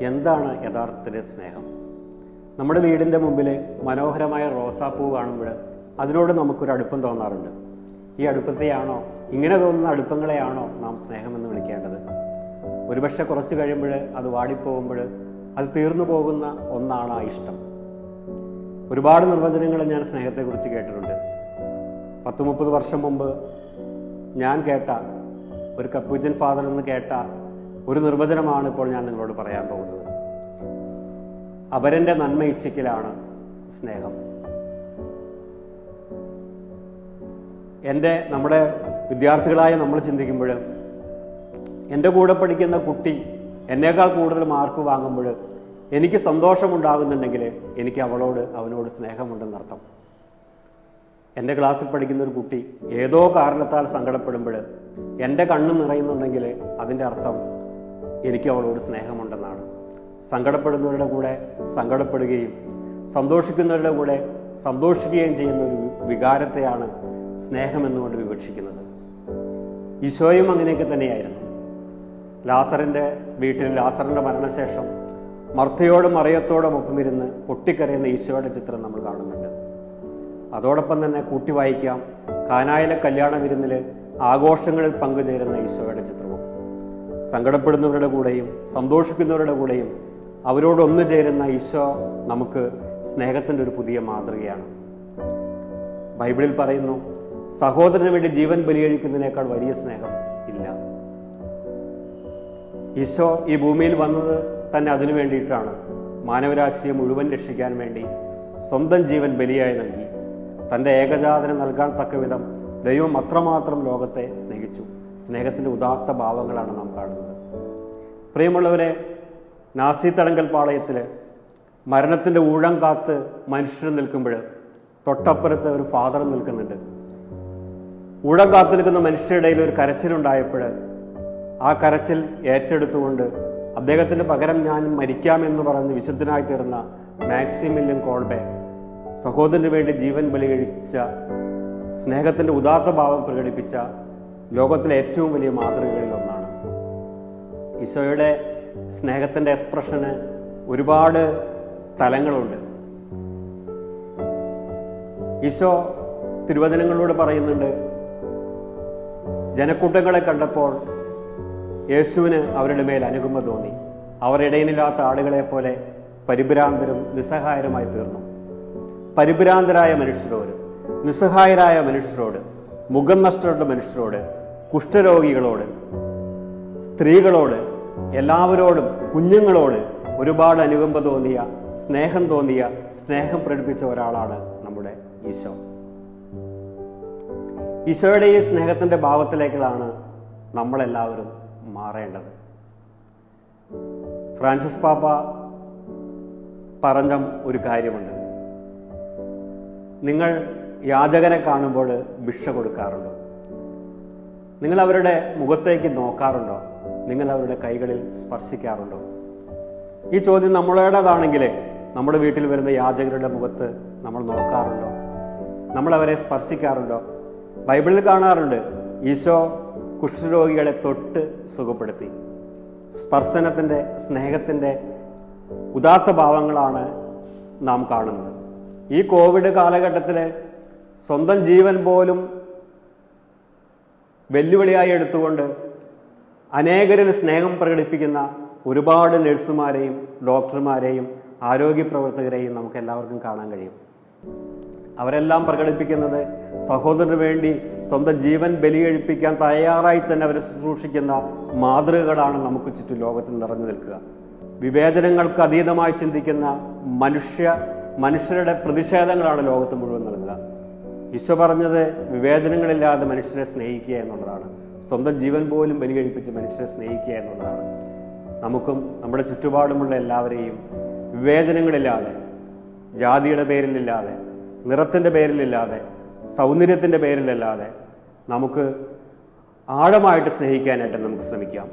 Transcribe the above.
എന്താണ് യഥാർത്ഥത്തിലെ സ്നേഹം? നമ്മുടെ വീടിന്റെ മുമ്പിൽ മനോഹരമായ റോസാപ്പൂ കാണുമ്പോൾ അതിനോട് നമുക്കൊരു അടുപ്പം തോന്നാറുണ്ട്. ഈ അടുപ്പത്തെയാണോ ഇങ്ങനെ തോന്നുന്ന അടുപ്പങ്ങളെയാണോ നാം സ്നേഹമെന്ന് വിളിക്കേണ്ടത്? ഒരുപക്ഷെ കുറച്ച് കഴിയുമ്പോൾ അത് വാടിപ്പോകുമ്പോൾ അത് തീർന്നു പോകുന്ന ഒന്നാണ് ആ ഇഷ്ടം. ഒരുപാട് നിർവചനങ്ങൾ ഞാൻ സ്നേഹത്തെക്കുറിച്ച് കേട്ടിട്ടുണ്ട്. പത്ത് മുപ്പത് വർഷം മുമ്പ് ഞാൻ കേട്ട ഒരു കപ്പൂജൻ ഫാദർ എന്ന് കേട്ട ഒരു നിർവചനമാണ് ഇപ്പോൾ ഞാൻ നിങ്ങളോട് പറയാൻ പോകുന്നത്. അപരന്റെ നന്മ ഇച്ഛിക്കലാണ് സ്നേഹം. എന്റെ നമ്മുടെ വിദ്യാർത്ഥികളായ നമ്മൾ ചിന്തിക്കുമ്പോൾ എന്റെ കൂടെ പഠിക്കുന്ന കുട്ടി എന്നേക്കാൾ കൂടുതൽ മാർക്ക് വാങ്ങുമ്പോൾ എനിക്ക് സന്തോഷമുണ്ടാകുന്നുണ്ടെങ്കിൽ എനിക്ക് അവളോട് അവനോട് സ്നേഹമുണ്ടെന്നർത്ഥം എന്റെ ക്ലാസ്സിൽ പഠിക്കുന്ന ഒരു കുട്ടി ഏതോ കാരണത്താൽ സങ്കടപ്പെടുമ്പോൾ എന്റെ കണ്ണ് നിറയുന്നുണ്ടെങ്കിൽ അതിന്റെ അർത്ഥം എനിക്ക് അവളോട് സ്നേഹമുണ്ടെന്നാണ്. സങ്കടപ്പെടുന്നവരുടെ കൂടെ സങ്കടപ്പെടുകയും സന്തോഷിക്കുന്നവരുടെ കൂടെ സന്തോഷിക്കുകയും ചെയ്യുന്ന ഒരു വികാരത്തെയാണ് സ്നേഹമെന്നുകൊണ്ട് വിവക്ഷിക്കുന്നത്. ഈശോയും അങ്ങനെയൊക്കെ തന്നെയായിരുന്നു. ലാസറിന്റെ വീട്ടിൽ ലാസറിന്റെ മരണശേഷം മർത്തയോടും മറിയത്തോടും ഒപ്പമിരുന്ന് പൊട്ടിക്കരയുന്ന ഈശോയുടെ ചിത്രം നമ്മൾ കാണുന്നുണ്ട്. അതോടൊപ്പം തന്നെ കൂട്ടി വായിക്കാം കാനായിലെ കല്യാണ വിരുന്നിൽ ആഘോഷങ്ങളിൽ പങ്കുചേരുന്ന ഈശോയുടെ ചിത്രവും. സങ്കടപ്പെടുന്നവരുടെ കൂടെയും സന്തോഷിക്കുന്നവരുടെ കൂടെയും അവരോടൊന്നു ചേരുന്ന ഈശോ നമുക്ക് സ്നേഹത്തിന്റെ ഒരു പുതിയ മാതൃകയാണ്. ബൈബിളിൽ പറയുന്നു സഹോദരന് വേണ്ടി ജീവൻ ബലിയഴിക്കുന്നതിനേക്കാൾ വലിയ സ്നേഹം ഇല്ല. ഈശോ ഈ ഭൂമിയിൽ വന്നത് തന്നെ അതിനു വേണ്ടിയിട്ടാണ്. മാനവരാശിയെ മുഴുവൻ രക്ഷിക്കാൻ വേണ്ടി സ്വന്തം ജീവൻ ബലിയായി നൽകി. തന്റെ ഏകജാതനെ നൽകാൻ തക്ക വിധം ദൈവം അത്രമാത്രം ലോകത്തെ സ്നേഹിച്ചു. സ്നേഹത്തിന്റെ ഉദാത്ത ഭാവങ്ങളാണ് നാം കാണുന്നത്. പ്രിയമുള്ളവരെ നാസി തടങ്കൽ പാളയത്തിൽ മരണത്തിന്റെ ഊഴം കാത്ത് മനുഷ്യർ നിൽക്കുമ്പോൾ തൊട്ടപ്പുറത്ത് ഒരു ഫാദർ നിൽക്കുന്നുണ്ട്. ഊഴം കാത്തു നിൽക്കുന്ന മനുഷ്യരുടെ ഇടയിൽ ഒരു കരച്ചിലുണ്ടായപ്പോൾ ആ കരച്ചിൽ ഏറ്റെടുത്തുകൊണ്ട് അദ്ദേഹത്തിന് പകരം ഞാൻ മരിക്കാമെന്ന് പറഞ്ഞ് വിശുദ്ധനായി തീർന്ന മാക്സിമില്യൻ കോൾബെ സഹോദരന് വേണ്ടി ജീവൻ ബലി കഴിച്ച സ്നേഹത്തിന്റെ ഉദാത്ത ഭാവം പ്രകടിപ്പിച്ച ലോകത്തിലെ ഏറ്റവും വലിയ മാതൃകകളിൽ ഒന്നാണ്. ഈശോയുടെ സ്നേഹത്തിന്റെ എക്സ്പ്രഷന് ഒരുപാട് തലങ്ങളുണ്ട്. ഈശോ തിരുവചനങ്ങളിലൂടെ പറയുന്നുണ്ട് ജനക്കൂട്ടങ്ങളെ കണ്ടപ്പോൾ യേശുവിന് അവരുടെ മേൽ അനുകമ്പ തോന്നി. അവർ ഇടയിലില്ലാത്ത ആളുകളെ പോലെ പരിഭ്രാന്തരും നിസ്സഹായരുമായി തീർന്നു. പരിഭ്രാന്തരായ മനുഷ്യരോട് നിസ്സഹായരായ മനുഷ്യരോട് മുഖം നഷ്ടപ്പെട്ട മനുഷ്യരോട് കുഷ്ഠരോഗികളോട് സ്ത്രീകളോട് എല്ലാവരോടും കുഞ്ഞുങ്ങളോട് ഒരുപാട് അനുകമ്പ തോന്നിയ സ്നേഹം തോന്നിയ സ്നേഹം പ്രകടിപ്പിച്ച ഒരാളാണ് നമ്മുടെ ഈശോ. ഈശോയുടെ ഈ സ്നേഹത്തിന്റെ ഭാവത്തിലേക്കാണ് നമ്മളെല്ലാവരും മാറേണ്ടത്. ഫ്രാൻസിസ് പാപ്പ പറഞ്ഞ ഒരു കാര്യമുണ്ട്. നിങ്ങൾ യാചകനെ കാണുമ്പോൾ ഭിക്ഷ കൊടുക്കാറുണ്ടോ? നിങ്ങൾ അവരുടെ മുഖത്തേക്ക് നോക്കാറുണ്ടോ? നിങ്ങൾ അവരുടെ കൈകളിൽ സ്പർശിക്കാറുണ്ടോ? ഈ ചോദ്യം നമ്മളേടേതാണെങ്കിൽ നമ്മുടെ വീട്ടിൽ വരുന്ന യാചകരുടെ മുഖത്ത് നമ്മൾ നോക്കാറുണ്ടോ? നമ്മൾ അവരെ സ്പർശിക്കാറുണ്ടോ? ബൈബിളിൽ കാണാറുണ്ട് ഈശോ കുഷ്ഠരോഗികളെ തൊട്ട് സുഖപ്പെടുത്തി. സ്പർശനത്തിന്റെ സ്നേഹത്തിന്റെ ഉദാത്ത ഭാവങ്ങളാണ് നാം കാണുന്നത്. ഈ കോവിഡ് കാലഘട്ടത്തിൽ സ്വന്തം ജീവൻ പോലും വെല്ലുവിളിയായി എടുത്തുകൊണ്ട് അനേകരിൽ സ്നേഹം പ്രകടിപ്പിക്കുന്ന ഒരുപാട് നഴ്സുമാരെയും ഡോക്ടർമാരെയും ആരോഗ്യ പ്രവർത്തകരെയും നമുക്ക് എല്ലാവർക്കും കാണാൻ കഴിയും. അവരെല്ലാം പ്രകടിപ്പിക്കുന്നത് സഹോദരന് വേണ്ടി സ്വന്തം ജീവൻ ബലിയഴിപ്പിക്കാൻ തയ്യാറായി തന്നെ അവരെ ശുശ്രൂഷിക്കുന്ന മാതൃകകളാണ് നമുക്ക് ചുറ്റും ലോകത്തിൽ നിറഞ്ഞു നിൽക്കുക. വിവേചനങ്ങൾക്ക് അതീതമായി ചിന്തിക്കുന്ന മനുഷ്യ മനുഷ്യരുടെ പ്രതിഷേധങ്ങളാണ് ലോകത്ത് മുഴുവൻ ഈശോ പറഞ്ഞത് വിവേചനങ്ങളില്ലാതെ മനുഷ്യരെ സ്നേഹിക്കുക എന്നുള്ളതാണ്. സ്വന്തം ജീവൻ പോലും ബലി ബലികഴിപ്പിച്ച് മനുഷ്യരെ സ്നേഹിക്കുക എന്നുള്ളതാണ്. നമുക്കും നമ്മുടെ ചുറ്റുപാടുമുള്ള എല്ലാവരെയും വിവേചനങ്ങളില്ലാതെ ജാതിയുടെ പേരിലില്ലാതെ നിറത്തിന്റെ പേരിലില്ലാതെ സൗന്ദര്യത്തിന്റെ പേരിലല്ലാതെ നമുക്ക് ആഴമായിട്ട് സ്നേഹിക്കാനായിട്ട് നമുക്ക് ശ്രമിക്കാം.